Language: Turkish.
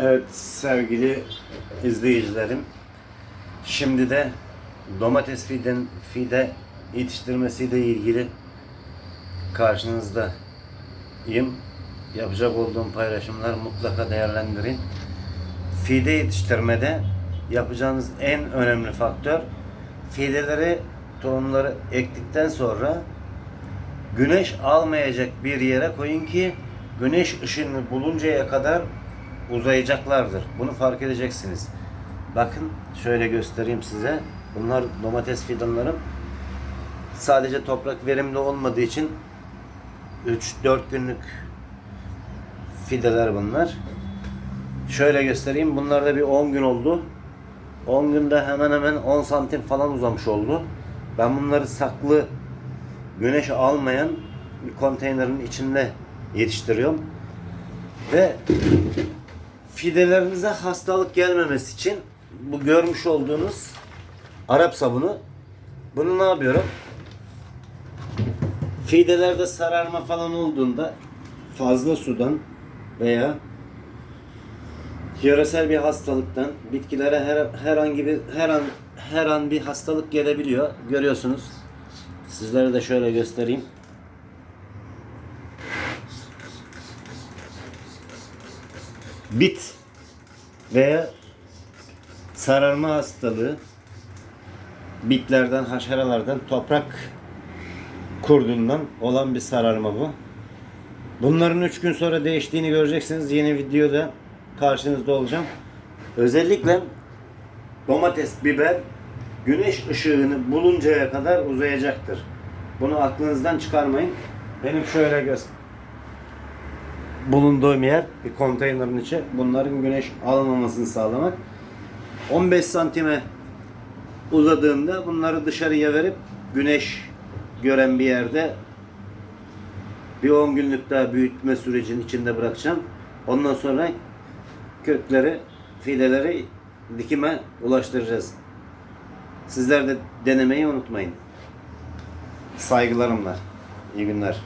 Evet sevgili izleyicilerim. Şimdi de domates fiden, fide yetiştirmesiyle ilgili karşınızdayım. Yapacak olduğum paylaşımlar mutlaka değerlendirin. Fide yetiştirmede yapacağınız en önemli faktör fideleri, tohumları ektikten sonra güneş almayacak bir yere koyun ki güneş ışını buluncaya kadar uzayacaklardır. Bunu fark edeceksiniz. Bakın şöyle göstereyim size. Bunlar domates fidanlarım. Sadece toprak verimli olmadığı için 3-4 günlük fideler bunlar. Şöyle göstereyim. Bunlar da bir 10 gün oldu. 10 günde hemen hemen 10 santim falan uzamış oldu. Ben bunları saklı güneş almayan bir konteynerin içinde yetiştiriyorum. Ve fidelerinize hastalık gelmemesi için bu görmüş olduğunuz Arap sabunu bunu ne yapıyorum? Fidelerde sararma falan olduğunda fazla sudan veya yöresel bir hastalıktan bitkilere her herhangi bir her an her an bir hastalık gelebiliyor. Görüyorsunuz. Sizlere de şöyle göstereyim. Bit veya sararma hastalığı bitlerden, haşeralardan, toprak kurdundan olan bir sararma bu. Bunların 3 gün sonra değiştiğini göreceksiniz. Yeni videoda karşınızda olacağım. Özellikle domates, biber güneş ışığını buluncaya kadar uzayacaktır. Bunu aklınızdan çıkarmayın. Benim şöyle göz bulunduğum yer bir konteynerin içi. Bunların güneş almamasını sağlamak. 15 santime uzadığında bunları dışarıya verip güneş gören bir yerde bir 10 günlük daha büyütme sürecinin içinde bırakacağım. Ondan sonra kökleri, fideleri dikime ulaştıracağız. Sizler de denemeyi unutmayın. Saygılarımla. İyi günler.